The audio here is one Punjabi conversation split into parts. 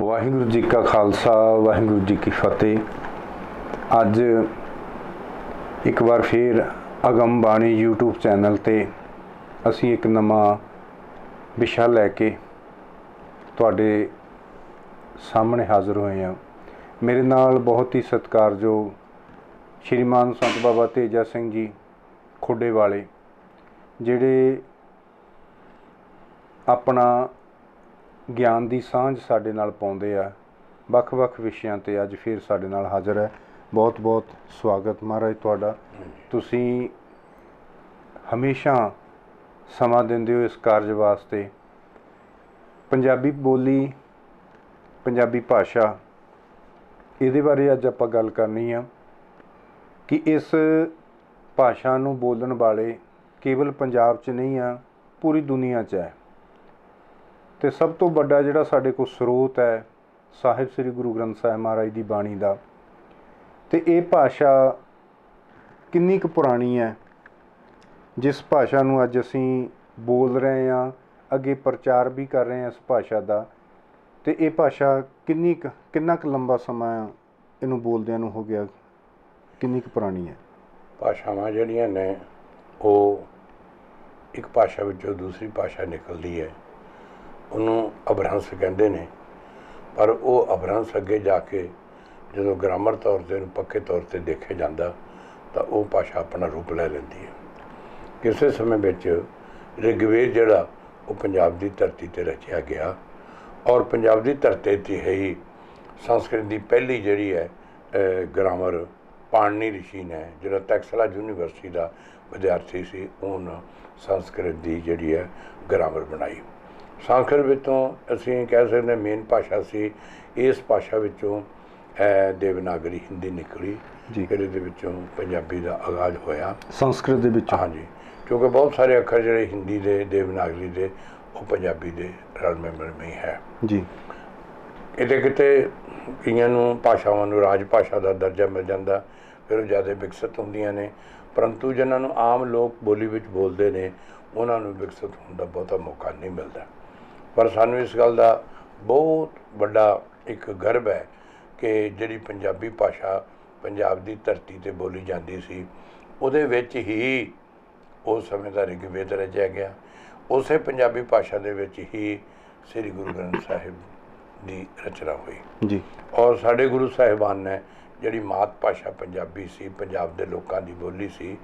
ਵਾਹਿਗੁਰੂ ਜੀ ਕਾ ਖਾਲਸਾ, ਵਾਹਿਗੁਰੂ ਜੀ ਕੀ ਫਤਿਹ। ਅੱਜ ਇੱਕ ਵਾਰ ਫੇਰ ਅਗਮ ਬਾਣੀ YouTube ਚੈਨਲ ਤੇ ਅਸੀਂ ਇੱਕ ਨਵਾਂ ਵਿਸ਼ਾ ਲੈ ਕੇ ਤੁਹਾਡੇ ਸਾਹਮਣੇ ਹਾਜ਼ਰ ਹੋਏ ਹਾਂ। ਮੇਰੇ ਨਾਲ ਬਹੁਤ ਹੀ ਸਤਿਕਾਰਯੋਗ ਸ਼੍ਰੀਮਾਨ ਸੰਤ ਬਾਬਾ ਤੇਜਾ ਸਿੰਘ ਜੀ ਖੁੱਡੇ ਵਾਲੇ, ਜਿਹੜੇ ਆਪਣਾ ਗਿਆਨ ਦੀ ਸਾਂਝ ਸਾਡੇ ਨਾਲ ਪਾਉਂਦੇ ਆ। ਵੱਖ-ਵੱਖ ਵਿਸ਼ਿਆਂ ਤੇ ਅੱਜ ਫਿਰ ਸਾਡੇ ਨਾਲ ਹਾਜ਼ਰ ਹੈ। ਬਹੁਤ-ਬਹੁਤ ਸਵਾਗਤ ਮਹਾਰਾਜ ਤੁਹਾਡਾ। ਤੁਸੀਂ ਹਮੇਸ਼ਾ ਸਮਾਂ ਦਿੰਦੇ ਹੋ ਇਸ ਕਾਰਜ ਵਾਸਤੇ। ਪੰਜਾਬੀ ਬੋਲੀ, ਪੰਜਾਬੀ ਭਾਸ਼ਾ, ਇਹਦੇ ਬਾਰੇ ਅੱਜ ਆਪਾਂ ਗੱਲ ਕਰਨੀ ਆ ਕਿ ਇਸ ਭਾਸ਼ਾ ਨੂੰ ਬੋਲਣ ਵਾਲੇ ਕੇਵਲ ਪੰਜਾਬ 'ਚ ਨਹੀਂ ਆ, ਪੂਰੀ ਦੁਨੀਆ 'ਚ ਹੈ। ਤੇ ਸਭ ਤੋਂ ਵੱਡਾ ਜਿਹੜਾ ਸਾਡੇ ਕੋਲ ਸਰੋਤ ਹੈ, ਸਾਹਿਬ ਸ੍ਰੀ ਗੁਰੂ ਗ੍ਰੰਥ ਸਾਹਿਬ ਮਹਾਰਾਜ ਦੀ ਬਾਣੀ ਦਾ, ਤੇ ਇਹ ਭਾਸ਼ਾ ਕਿੰਨੀ ਕੁ ਪੁਰਾਣੀ ਹੈ, ਜਿਸ ਭਾਸ਼ਾ ਨੂੰ ਅੱਜ ਅਸੀਂ ਬੋਲ ਰਹੇ ਹਾਂ, ਅੱਗੇ ਪ੍ਰਚਾਰ ਵੀ ਕਰ ਰਹੇ ਹਾਂ ਇਸ ਭਾਸ਼ਾ ਦਾ, ਤੇ ਇਹ ਭਾਸ਼ਾ ਕਿੰਨੀ ਕੁ, ਕਿੰਨਾ ਕੁ ਲੰਬਾ ਸਮਾਂ ਇਹਨੂੰ ਬੋਲਦਿਆਂ ਨੂੰ ਹੋ ਗਿਆ, ਕਿੰਨੀ ਕੁ ਪੁਰਾਣੀ ਹੈ? ਭਾਸ਼ਾਵਾਂ ਜਿਹੜੀਆਂ ਨੇ, ਉਹ ਇੱਕ ਭਾਸ਼ਾ ਵਿੱਚੋਂ ਦੂਸਰੀ ਭਾਸ਼ਾ ਨਿਕਲਦੀ ਹੈ। ਉਹਨੂੰ ਅਭਰੰਸ਼ ਕਹਿੰਦੇ ਨੇ। ਪਰ ਉਹ ਅਭਰੰਸ਼ ਅੱਗੇ ਜਾ ਕੇ ਜਦੋਂ ਗ੍ਰਾਮਰ ਤੌਰ ਤੇ ਉਹਨੂੰ ਪੱਕੇ ਤੌਰ ਤੇ ਦੇਖਿਆ ਜਾਂਦਾ, ਤਾਂ ਉਹ ਭਾਸ਼ਾ ਆਪਣਾ ਰੂਪ ਲੈ ਲੈਂਦੀ ਹੈ। ਕਿਸੇ ਸਮੇਂ ਵਿੱਚ ਰਿਗਵੇਦ ਜਿਹੜਾ, ਉਹ ਪੰਜਾਬ ਦੀ ਧਰਤੀ ਤੇ ਰਚਿਆ ਗਿਆ। ਔਰ ਪੰਜਾਬ ਦੀ ਧਰਤੀ ਤੇ ਹੈ ਹੀ ਸੰਸਕ੍ਰਿਤ ਦੀ ਪਹਿਲੀ ਜਿਹੜੀ ਹੈ ਗ੍ਰਾਮਰ ਪਾਣਨੀ ਰਿਸ਼ੀ ਨੇ, ਜਿਹੜਾ ਟੈਕਸਲਾ ਯੂਨੀਵਰਸਿਟੀ ਦਾ ਵਿਦਿਆਰਥੀ ਸੀ, ਉਹਨ ਸੰਸਕ੍ਰਿਤ ਦੀ ਜਿਹੜੀ ਹੈ, ਗ੍ਰਾਮਰ ਬਣਾਈ। ਸੰਸਕ੍ਰਿਤ ਵਿੱਚੋਂ ਅਸੀਂ ਕਹਿ ਸਕਦੇ ਮੇਨ ਭਾਸ਼ਾ ਸੀ ਇਸ ਭਾਸ਼ਾ ਵਿੱਚੋਂ ਦੇਵਨਾਗਰੀ ਹਿੰਦੀ ਨਿਕਲੀ ਜੀ। ਫਿਰ ਇਹਦੇ ਵਿੱਚੋਂ ਪੰਜਾਬੀ ਦਾ ਆਗਾਜ਼ ਹੋਇਆ। ਸੰਸਕ੍ਰਿਤ ਦੇ ਵਿੱਚ। ਹਾਂਜੀ ਕਿਉਂਕਿ ਬਹੁਤ ਸਾਰੇ ਅੱਖਰ ਜਿਹੜੇ ਹਿੰਦੀ ਦੇ ਦੇਵਨਾਗਰੀ ਦੇ ਉਹ ਪੰਜਾਬੀ ਦੇ ਰਲ ਮਿਲ ਹੀ ਹੈ। ਜੀ। ਕਿਤੇ ਕਿਤੇ ਕਈਆਂ ਨੂੰ ਭਾਸ਼ਾਵਾਂ ਨੂੰ ਰਾਜ ਭਾਸ਼ਾ ਦਾ ਦਰਜਾ ਮਿਲ ਜਾਂਦਾ ਫਿਰ ਉਹ ਜ਼ਿਆਦਾ ਵਿਕਸਿਤ ਹੁੰਦੀਆਂ ਨੇ। ਪਰੰਤੂ ਜਿਨ੍ਹਾਂ ਨੂੰ ਆਮ ਲੋਕ ਬੋਲੀ ਵਿੱਚ ਬੋਲਦੇ ਨੇ ਉਹਨਾਂ ਨੂੰ ਵਿਕਸਿਤ ਹੋਣ ਦਾ ਬਹੁਤਾ ਮੌਕਾ ਨਹੀਂ ਮਿਲਦਾ। ਪਰ ਸਾਨੂੰ ਇਸ ਗੱਲ ਦਾ ਬਹੁਤ ਵੱਡਾ ਇੱਕ ਗਰਵ ਹੈ ਕਿ ਜਿਹੜੀ ਪੰਜਾਬੀ ਭਾਸ਼ਾ ਪੰਜਾਬ ਦੀ ਧਰਤੀ ਤੇ ਬੋਲੀ ਜਾਂਦੀ ਸੀ ਉਹਦੇ ਵਿੱਚ ਹੀ ਉਸ ਸਮੇਂ ਦਾ ਰਿਗਵੇਦ ਰਚਿਆ ਗਿਆ। ਉਸੇ ਪੰਜਾਬੀ ਭਾਸ਼ਾ ਦੇ ਵਿੱਚ ਹੀ ਸ੍ਰੀ ਗੁਰੂ ਗ੍ਰੰਥ ਸਾਹਿਬ ਦੀ ਰਚਨਾ ਹੋਈ। ਜੀ। ਔਰ ਸਾਡੇ ਗੁਰੂ ਸਾਹਿਬਾਨ ਨੇ ਜਿਹੜੀ ਮਾਤ ਭਾਸ਼ਾ ਪੰਜਾਬੀ ਸੀ ਪੰਜਾਬ ਦੇ ਲੋਕਾਂ ਦੀ ਬੋਲੀ ਸੀ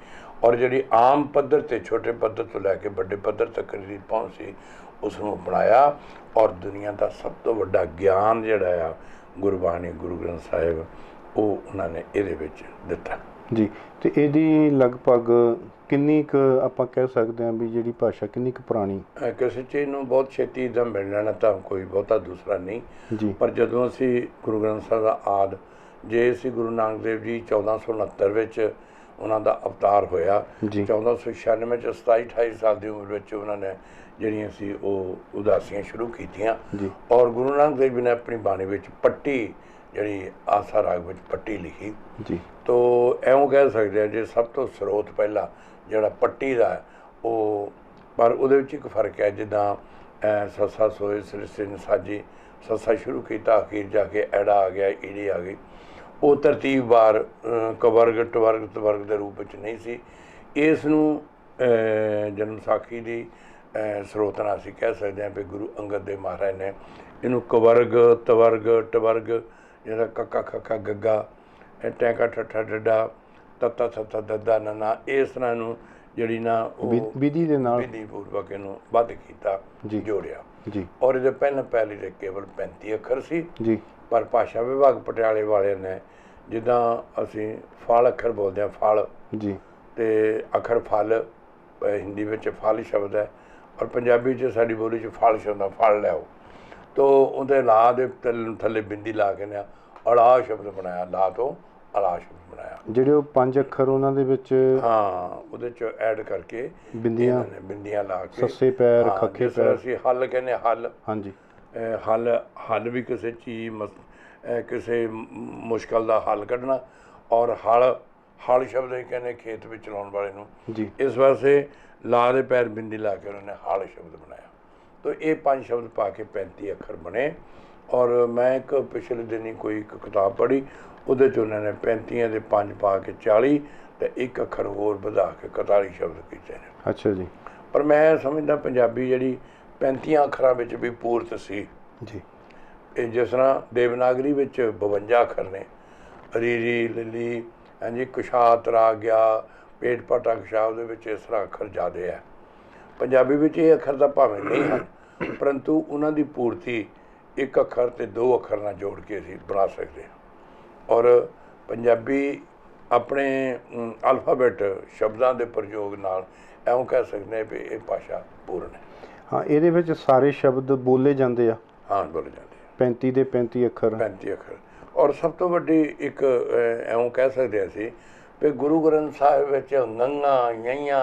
ਔਰ ਜਿਹੜੀ ਆਮ ਪੱਧਰ ਤੇ ਛੋਟੇ ਪੱਧਰ ਤੋਂ ਲੈ ਕੇ ਵੱਡੇ ਪੱਧਰ ਤੱਕ ਦੀ ਪਹੁੰਚ ਸੀ ਉਸ ਨੂੰ ਅਪਣਾਇਆ ਔਰ ਦੁਨੀਆ ਦਾ ਸਭ ਤੋਂ ਵੱਡਾ ਗਿਆਨ ਜਿਹੜਾ ਆ ਗੁਰਬਾਣੀ ਗੁਰੂ ਗ੍ਰੰਥ ਸਾਹਿਬ ਉਹ ਉਹਨਾਂ ਨੇ ਇਹਦੇ ਵਿੱਚ ਦਿੱਤਾ। ਜੀ ਤੇ ਇਹਦੀ ਲਗਭਗ ਕਿੰਨੀ ਕੁ ਆਪਾਂ ਕਹਿ ਸਕਦੇ ਹਾਂ ਵੀ ਜਿਹੜੀ ਭਾਸ਼ਾ ਕਿੰਨੀ ਕੁ ਪੁਰਾਣੀ? ਕਿਸੇ ਚੀਜ਼ ਨੂੰ ਬਹੁਤ ਛੇਤੀ ਦਾ ਮਿਲ ਜਾਣਾ ਤਾਂ ਕੋਈ ਬਹੁਤਾ ਦੂਸਰਾ ਨਹੀਂ। ਜੀ। ਪਰ ਜਦੋਂ ਅਸੀਂ ਗੁਰੂ ਗ੍ਰੰਥ ਸਾਹਿਬ ਦਾ ਆਦ ਜੇ ਅਸੀਂ ਗੁਰੂ ਨਾਨਕ ਦੇਵ ਜੀ 1469 ਵਿੱਚ ਉਹਨਾਂ ਦਾ ਅਵਤਾਰ ਹੋਇਆ ਜੀ। 1496 ਚ 27 28 ਸਾਲ ਦੀ ਉਮਰ ਵਿੱਚ ਉਹਨਾਂ ਨੇ ਜਿਹੜੀਆਂ ਸੀ ਉਹ ਉਦਾਸੀਆਂ ਸ਼ੁਰੂ ਕੀਤੀਆਂ। ਔਰ ਗੁਰੂ ਨਾਨਕ ਦੇਵ ਜੀ ਨੇ ਆਪਣੀ ਬਾਣੀ ਵਿੱਚ ਪੱਟੀ ਜਿਹੜੀ ਆਸਾ ਰਾਗ ਵਿੱਚ ਪੱਟੀ ਲਿਖੀ। ਜੀ। ਤੋ ਐਵੇਂ ਕਹਿ ਸਕਦੇ ਆ ਜੇ ਸਭ ਤੋਂ ਸਰੋਤ ਪਹਿਲਾ ਜਿਹੜਾ ਪੱਟੀ ਦਾ ਉਹ ਪਰ ਉਹਦੇ ਵਿੱਚ ਇੱਕ ਫ਼ਰਕ ਹੈ ਜਿੱਦਾਂ ਸੱਸਾ ਸੋਏ ਸਿਰਸੇ ਸਾਜੀ ਸੱਸਾ ਸ਼ੁਰੂ ਕੀਤਾ ਅਖੀਰ ਜਾ ਕੇ ਐੜਾ ਆ ਗਿਆ ਈੜੀ ਆ ਗਈ। ਉਹ ਤਰਤੀਬਵਾਰ ਅਹ, ਕਵਰਗ ਟਵਰਗ ਤਵਰਗ ਦੇ ਰੂਪ ਵਿੱਚ ਨਹੀਂ ਸੀ। ਇਸ ਨੂੰ ਜਨਮ ਸਾਖੀ ਦੀ ਸਰੋਤ ਨਾਲ ਅਸੀਂ ਕਹਿ ਸਕਦੇ ਹਾਂ ਵੀ ਗੁਰੂ ਅੰਗਦ ਦੇਵ ਮਹਾਰਾਜ ਨੇ ਇਹਨੂੰ ਕਵਰਗ ਤਵਰਗ ਟਵਰਗ ਜਿਹੜਾ ਕੱਕਾ ਖੱਕਾ ਗੱਗਾ ਇਹ ਟੈਂਕਾ ਠੱਠਾ ਡੱਡਾ ਤੱਤਾ ਥੱਤਾ ਦੱਦਾ ਨਨਾ ਇਸ ਤਰ੍ਹਾਂ ਨੂੰ ਜਿਹੜੀ ਨਾ ਉਹ ਵਿਧੀ ਦੇ ਨਾਲ ਵਿਧੀ ਪੂਰਵਕ ਇਹਨੂੰ ਵੱਧ ਕੀਤਾ। ਜੋੜਿਆ। ਜੀ। ਔਰ ਇਹਦੇ ਪਹਿਲਾਂ ਪਹਿਲੀ ਦੇ ਕੇਵਲ 35 ਅੱਖਰ ਸੀ। ਜੀ। ਪਰ ਭਾਸ਼ਾ ਵਿਭਾਗ ਪਟਿਆਲੇ ਵਾਲਿਆਂ ਨੇ ਜਿੱਦਾਂ ਅਸੀਂ ਫਲ ਅੱਖਰ ਬੋਲਦੇ ਹਾਂ ਫਲ ਜੀ। ਤੇ ਅੱਖਰ ਫਲ ਹਿੰਦੀ ਵਿੱਚ ਫਲ ਸ਼ਬਦ ਹੈ। ਔਰ ਪੰਜਾਬੀ 'ਚ ਸਾਡੀ ਬੋਲੀ 'ਚ ਫਲ ਸ਼ਬਦ ਫਲ ਲਿਆਓ ਤੋ ਉਹਦੇ ਲਾ ਦੇ ਥੱਲੇ- ਬਿੰਦੀ ਲਾ ਕੇ ਨੇ ਅਲਾ ਸ਼ਬਦ ਬਣਾਇਆ ਲਾ ਤੋਂ ਅਲਾ ਸ਼ਬਦ ਬਣਾਇਆ। ਜਿਹੜੇ ਉਹ ਪੰਜ ਅੱਖਰ ਉਹਨਾਂ ਦੇ ਵਿੱਚ ਹਾਂ ਉਹਦੇ 'ਚ ਐਡ ਕਰਕੇ ਬਿੰਦੀਆਂ ਬਿੰਦੀਆਂ ਲਾ ਕੇ। ਸੱਸੇ ਪੈਰ ਖੱਖੇ ਪੈਰ। ਅਸੀਂ ਹੱਲ ਕਹਿੰਦੇ ਹੱਲ। ਹਾਂਜੀ। ਹੱਲ ਹੱਲ ਵੀ ਕਿਸੇ ਚੀਜ਼ ਕਿਸੇ ਮੁਸ਼ਕਲ ਦਾ ਹੱਲ ਕੱਢਣਾ ਔਰ ਹਲ ਹਲ ਸ਼ਬਦ ਹੀ ਕਹਿੰਦੇ ਖੇਤ ਵਿੱਚ ਲਾਉਣ ਵਾਲੇ ਨੂੰ। ਜੀ। ਇਸ ਵਾਸਤੇ ਲਾ ਦੇ ਪੈਰ ਬਿੰਦੀ ਲਾ ਕੇ ਉਹਨਾਂ ਨੇ ਹਲ ਸ਼ਬਦ ਬਣਾਇਆ। ਤੋ ਇਹ ਪੰਜ ਸ਼ਬਦ ਪਾ ਕੇ 35 ਅੱਖਰ ਬਣੇ ਔਰ ਮੈਂ ਇੱਕ ਪਿਛਲੇ ਦਿਨੀ ਕੋਈ ਇੱਕ ਕਿਤਾਬ ਪੜ੍ਹੀ ਉਹਦੇ ਚ ਉਹਨਾਂ ਨੇ 35 ਦੇ 5 ਪਾ ਕੇ 40 ਤੇ ਇੱਕ ਅੱਖਰ ਹੋਰ ਵਧਾ ਕੇ 41 ਸ਼ਬਦ ਕੀਤੇ ਨੇ। ਅੱਛਾ ਜੀ। ਪਰ ਮੈਂ ਸਮਝਦਾ ਪੰਜਾਬੀ ਜਿਹੜੀ 35 ਅੱਖਰਾਂ ਵਿੱਚ ਵੀ ਪੂਰਤ ਸੀ। ਜੀ। ਇਹ ਜਿਸ ਤਰ੍ਹਾਂ ਦੇਵਨਾਗਰੀ ਵਿੱਚ 52 ਅੱਖਰ ਨੇ ਰੀਰੀ ਲਿਲੀ ਹਾਂਜੀ ਕੁਸ਼ਾਤ ਰਾ ਗਿਆ ਪੇਟ ਪਟਾ ਕੁਸ਼ਾ ਉਹਦੇ ਵਿੱਚ ਇਸ ਤਰ੍ਹਾਂ ਅੱਖਰ ਜ਼ਿਆਦੇ ਹੈ ਪੰਜਾਬੀ ਵਿੱਚ ਇਹ ਅੱਖਰ ਤਾਂ ਭਾਵੇਂ ਨਹੀਂ ਹਨ ਪਰੰਤੂ ਉਹਨਾਂ ਦੀ ਪੂਰਤੀ ਇੱਕ ਅੱਖਰ ਤੇ ਦੋ ਅੱਖਰ ਨਾਲ ਜੋੜ ਕੇ ਅਸੀਂ ਬਣਾ ਸਕਦੇ ਹਾਂ। ਔਰ ਪੰਜਾਬੀ ਆਪਣੇ ਅਲਫਾਬੈਟ ਸ਼ਬਦਾਂ ਦੇ ਪ੍ਰਯੋਗ ਨਾਲ ਐਉਂ ਕਹਿ ਸਕਦੇ ਹਾਂ ਵੀ ਇਹ ਭਾਸ਼ਾ ਪੂਰਨ ਹੈ। ਹਾਂ ਇਹਦੇ ਵਿੱਚ ਸਾਰੇ ਸ਼ਬਦ ਬੋਲੇ ਜਾਂਦੇ ਆ। ਹਾਂ ਬੋਲੇ ਜਾਂਦੇ ਆ। 35 ਦੇ 35 ਅੱਖਰ। 35 ਅੱਖਰ। ਔਰ ਸਭ ਤੋਂ ਵੱਡੀ ਇੱਕ ਐਉਂ ਕਹਿ ਸਕਦੇ ਅਸੀਂ ਵੀ ਗੁਰੂ ਗ੍ਰੰਥ ਸਾਹਿਬ ਵਿੱਚ ਗੰਗਾ ਯਈਆਂ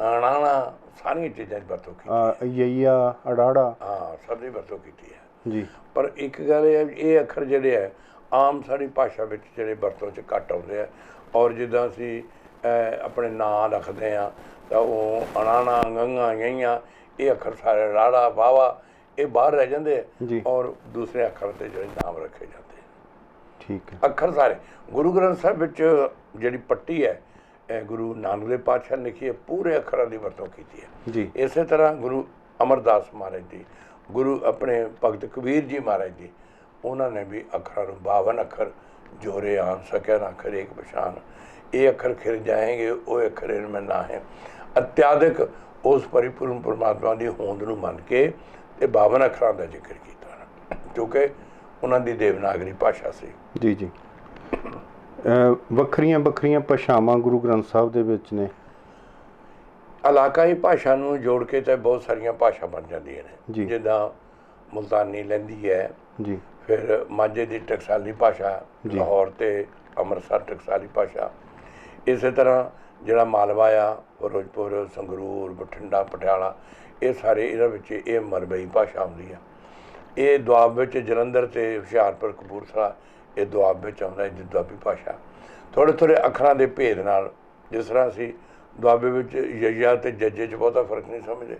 ਅਣਾਣਾ ਸਾਰੀਆਂ ਚੀਜ਼ਾਂ ਦੀ ਵਰਤੋਂ ਕੀਤੀ ਆ, ਯਈਆ ਅੜਾੜਾ। ਹਾਂ ਸਭ ਦੀ ਵਰਤੋਂ ਕੀਤੀ ਹੈ। ਜੀ। ਪਰ ਇੱਕ ਗੱਲ ਇਹ ਹੈ ਇਹ ਅੱਖਰ ਜਿਹੜੇ ਹੈ ਆਮ ਸਾਡੀ ਭਾਸ਼ਾ ਵਿੱਚ ਜਿਹੜੇ ਵਰਤੋਂ 'ਚ ਘੱਟ ਆਉਂਦੇ ਆ। ਔਰ ਜਿੱਦਾਂ ਅਸੀਂ ਆਪਣੇ ਨਾਂ ਰੱਖਦੇ ਆ ਤਾਂ ਉਹ ਅਣਾਣਾ ਗੰਗਾ ਯਈਆਂ ਇਹ ਅੱਖਰ ਸਾਰੇ ਰਾੜਾ ਵਾਵਾ ਇਹ ਬਾਹਰ ਰਹਿ ਜਾਂਦੇ ਔਰ ਦੂਸਰੇ ਅੱਖਰ ਤੇ ਜਿਹੜੇ ਨਾਮ ਰੱਖੇ ਜਾਂਦੇ ਠੀਕ ਹੈ। ਅੱਖਰ ਸਾਰੇ। ਗੁਰੂ ਗ੍ਰੰਥ ਸਾਹਿਬ ਵਿੱਚ ਜਿਹੜੀ ਪੱਟੀ ਹੈ ਇਹ ਗੁਰੂ ਨਾਨਕ ਦੇਵ ਪਾਤਸ਼ਾਹ ਨੇ ਲਿਖੀ ਹੈ ਪੂਰੇ ਅੱਖਰਾਂ ਦੀ ਵਰਤੋਂ ਕੀਤੀ ਹੈ। ਜੀ। ਇਸੇ ਤਰ੍ਹਾਂ ਗੁਰੂ ਅਮਰਦਾਸ ਮਹਾਰਾਜ ਜੀ ਗੁਰੂ ਆਪਣੇ ਭਗਤ ਕਬੀਰ ਜੀ ਮਹਾਰਾਜ ਜੀ ਉਹਨਾਂ ਨੇ ਵੀ ਅੱਖਰਾਂ ਨੂੰ 52 ਅੱਖਰ ਜੋਰੇ ਆਨ ਸਕਿਆ ਨਾ ਅੱਖਰ ਇੱਕ ਪਛਾਨ ਇਹ ਅੱਖਰ ਖਿਰ ਜਾਏਂਗੇ ਉਹ ਅੱਖਰ ਇਨਮੇ ਨਾ ਹੈ ਅਤਿਆਦਿਕ ਉਸ ਪਰਿਪੂਰਨ ਪਰਮਾਤਮਾ ਦੀ ਹੋਂਦ ਨੂੰ ਮੰਨ ਕੇ ਤੇ 52 ਅੱਖਰਾਂ ਦਾ ਜ਼ਿਕਰ ਕੀਤਾ। ਕਿਉਂਕਿ ਉਹਨਾਂ ਦੀ ਦੇਵਨਾਗਰੀ ਭਾਸ਼ਾ ਸੀ। ਜੀ ਜੀ। ਵੱਖਰੀਆਂ ਵੱਖਰੀਆਂ ਭਾਸ਼ਾਵਾਂ ਗੁਰੂ ਗ੍ਰੰਥ ਸਾਹਿਬ ਦੇ ਵਿੱਚ ਨੇ। ਇਲਾਕਾਈ ਭਾਸ਼ਾ ਨੂੰ ਜੋੜ ਕੇ ਤੇ ਬਹੁਤ ਸਾਰੀਆਂ ਭਾਸ਼ਾ ਬਣ ਜਾਂਦੀਆਂ। ਨੇ। ਜਿੱਦਾਂ ਮੁਲਤਾਨੀ ਲੈਂਦੀ ਹੈ। ਜੀ। ਫਿਰ ਮਾਝੇ ਦੀ ਟਕਸਾਲੀ ਭਾਸ਼ਾ। ਲਾਹੌਰ ਤੇ ਅੰਮ੍ਰਿਤਸਰ ਟਕਸਾਲੀ ਭਾਸ਼ਾ। ਇਸੇ ਤਰ੍ਹਾਂ ਜਿਹੜਾ ਮਾਲਵਾ ਆ ਫਿਰੋਜ਼ਪੁਰ ਸੰਗਰੂਰ ਬਠਿੰਡਾ ਪਟਿਆਲਾ ਇਹ ਸਾਰੇ ਇਹਨਾਂ ਵਿੱਚ ਇਹ ਮਰਬਈ ਭਾਸ਼ਾ ਆਉਂਦੀ ਆ। ਇਹ ਦੁਆਬ ਵਿੱਚ ਜਲੰਧਰ ਤੇ ਹੁਸ਼ਿਆਰਪੁਰ ਕਪੂਰਥਲਾ ਇਹ ਦੁਆਬ ਵਿੱਚ ਆਉਂਦਾ ਹੈ ਦੁਆਬੀ ਭਾਸ਼ਾ। ਥੋੜੇ ਥੋੜੇ ਅੱਖਰਾਂ ਦੇ ਭੇਦ ਨਾਲ ਜਿਸ ਤਰ੍ਹਾਂ ਅਸੀਂ ਦੁਆਬੇ ਵਿੱਚ ਯਈਆ ਤੇ ਜੱਜੇ 'ਚ ਬਹੁਤਾ ਫ਼ਰਕ ਨਹੀਂ ਸਮਝਦੇ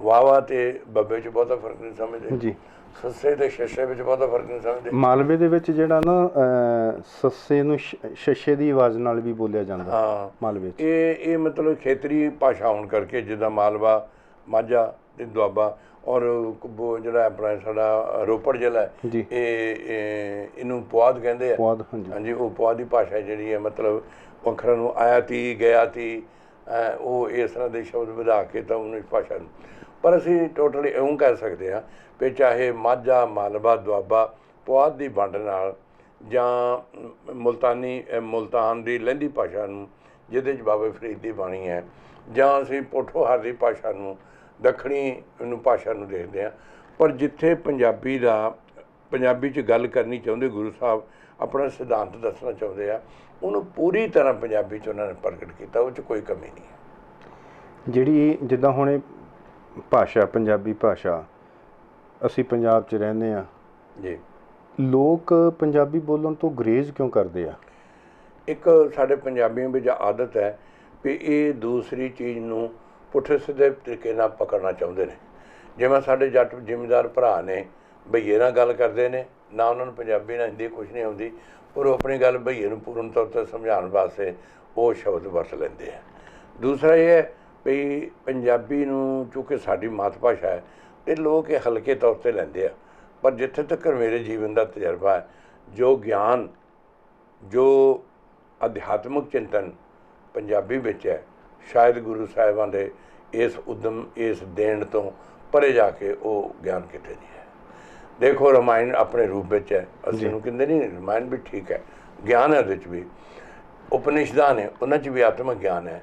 ਵਾਵਾ ਤੇ ਬੱਬੇ 'ਚ ਬਹੁਤਾ ਫ਼ਰਕ ਨਹੀਂ ਸਮਝਦੇ ਜੀ। ਸੱਸੇ ਤੇ ਸ਼ਸ਼ੇ ਵਿੱਚ ਬਹੁਤਾ ਫ਼ਰਕ ਨਹੀਂ ਸਮਝਦੇ। ਮਾਲਵੇ ਦੇ ਵਿੱਚ ਜਿਹੜਾ ਨਾ ਸੱਸੇ ਨੂੰ ਸ਼ਸ਼ੇ ਦੀ ਆਵਾਜ਼ ਨਾਲ ਵੀ ਬੋਲਿਆ ਜਾਂਦਾ ਹਾਂ। ਮਾਲਵੇ 'ਚ। ਇਹ ਇਹ ਮਤਲਬ ਖੇਤਰੀ ਭਾਸ਼ਾ ਹੋਣ ਕਰਕੇ ਜਿੱਦਾਂ ਮਾਲਵਾ ਮਾਝਾ ਤੇ ਦੁਆਬਾ ਔਰ ਜਿਹੜਾ ਆਪਣਾ ਸਾਡਾ ਰੋਪੜ ਜ਼ਿਲ੍ਹਾ ਹੈ ਇਹ ਇਹ- ਇਹਨੂੰ ਪੁਆਧ ਕਹਿੰਦੇ ਆ। ਪੁਆਧ ਹਾਂਜੀ। ਉਹ ਪੁਆਧੀ ਭਾਸ਼ਾ ਜਿਹੜੀ ਹੈ ਮਤਲਬ ਅੱਖਰਾਂ ਨੂੰ ਆਇਆ ਤੀ ਗਿਆ ਤੀ ਅਹ ਉਹ ਇਸ ਤਰ੍ਹਾਂ ਦੇ ਸ਼ਬਦ ਵਧਾ ਕੇ ਤਾਂ ਉਹਨੂੰ ਭਾਸ਼ਾ ਨੂੰ। ਪਰ ਅਸੀਂ ਟੋਟਲੀ ਇਉਂ ਕਹਿ ਸਕਦੇ ਹਾਂ ਵੀ ਚਾਹੇ ਮਾਝਾ ਮਾਲਵਾ ਦੁਆਬਾ ਪੁਆਧ ਦੀ ਵੰਡ ਨਾਲ ਜਾਂ ਮੁਲਤਾਨੀ ਮੁਲਤਾਨ ਦੀ ਲਹਿੰਦੀ ਭਾਸ਼ਾ ਨੂੰ ਜਿਹਦੇ 'ਚ ਬਾਬਾ ਫਰੀਦ ਦੀ ਬਾਣੀ ਹੈ ਜਾਂ ਅਸੀਂ ਪੋਠੋਹਾਰ ਦੀ ਭਾਸ਼ਾ ਨੂੰ ਦੱਖਣੀ ਨੂੰ ਭਾਸ਼ਾ ਨੂੰ ਦੇਖਦੇ ਹਾਂ। ਪਰ ਜਿੱਥੇ ਪੰਜਾਬੀ ਦਾ ਪੰਜਾਬੀ 'ਚ ਗੱਲ ਕਰਨੀ ਚਾਹੁੰਦੇ ਗੁਰੂ ਸਾਹਿਬ ਆਪਣਾ ਸਿਧਾਂਤ ਦੱਸਣਾ ਚਾਹੁੰਦੇ ਆ ਉਹਨੂੰ ਪੂਰੀ ਤਰ੍ਹਾਂ ਪੰਜਾਬੀ 'ਚ ਉਹਨਾਂ ਨੇ ਪ੍ਰਗਟ ਕੀਤਾ ਉਹ 'ਚ ਕੋਈ ਕਮੀ ਨਹੀਂ ਜਿਹੜੀ ਜਿੱਦਾਂ ਹੁਣ ਇਹ ਭਾਸ਼ਾ ਪੰਜਾਬੀ ਭਾਸ਼ਾ ਅਸੀਂ ਪੰਜਾਬ 'ਚ ਰਹਿੰਦੇ ਆ ਜੀ। ਲੋਕ ਪੰਜਾਬੀ ਬੋਲਣ ਤੋਂ ਗਰੇਜ਼ ਕਿਉਂ ਕਰਦੇ ਆ? ਇੱਕ ਸਾਡੇ ਪੰਜਾਬੀਆਂ ਵਿੱਚ ਆਦਤ ਹੈ ਵੀ ਇਹ ਦੂਸਰੀ ਚੀਜ਼ ਨੂੰ ਪੁੱਠੇ ਸਿੱਧੇ ਤਰੀਕੇ ਨਾਲ ਪਕੜਨਾ ਚਾਹੁੰਦੇ ਨੇ। ਜਿਵੇਂ ਸਾਡੇ ਜੱਟ ਜ਼ਿਮੀਂਦਾਰ ਭਰਾ ਨੇ ਭਈਏ ਨਾਲ ਗੱਲ ਕਰਦੇ ਨੇ, ਨਾ ਉਹਨਾਂ ਨੂੰ ਪੰਜਾਬੀ ਨਾਲ ਹਿੰਦੀ ਕੁਝ ਨਹੀਂ ਆਉਂਦੀ, ਪਰ ਉਹ ਆਪਣੀ ਗੱਲ ਭਈਏ ਨੂੰ ਪੂਰਨ ਤੌਰ ਤੇ ਸਮਝਾਉਣ ਵਾਸਤੇ ਉਹ ਸ਼ਬਦ ਵਰਤ ਲੈਂਦੇ ਆ। ਦੂਸਰਾ ਇਹ ਹੈ ਵੀ ਪੰਜਾਬੀ ਨੂੰ ਚੂੰਕਿ ਸਾਡੀ ਮਾਤ ਭਾਸ਼ਾ ਹੈ, ਤੇ ਲੋਕ ਇਹ ਹਲਕੇ ਤੌਰ ਤੇ ਲੈਂਦੇ ਆ। ਪਰ ਜਿੱਥੇ ਤੱਕ ਮੇਰੇ ਜੀਵਨ ਦਾ ਤਜਰਬਾ ਹੈ, ਜੋ ਗਿਆਨ, ਜੋ ਅਧਿਆਤਮਿਕ ਚਿੰਤਨ ਪੰਜਾਬੀ ਵਿੱਚ ਹੈ ਸ਼ਾਇਦ ਗੁਰੂ ਸਾਹਿਬਾਂ ਦੇ ਇਸ ਉਦਮ ਇਸ ਦੇਣ ਤੋਂ ਪਰੇ ਜਾ ਕੇ ਉਹ ਗਿਆਨ ਕਿਤੇ ਨਹੀਂ ਹੈ? ਦੇਖੋ ਰਮਾਇਣ ਆਪਣੇ ਰੂਪ ਵਿੱਚ ਹੈ। ਅਸੀਂ ਨੂੰ ਕਹਿੰਦੇ ਨਹੀਂ ਰਮਾਇਣ ਵੀ ਠੀਕ ਹੈ। ਗਿਆਨ ਹੈ ਉਹਦੇ ਵਿੱਚ ਵੀ। ਉਪਨਿਸ਼ਦਾਂ ਨੇ ਉਹਨਾਂ 'ਚ ਵੀ ਆਤਮਿਕ ਗਿਆਨ ਹੈ।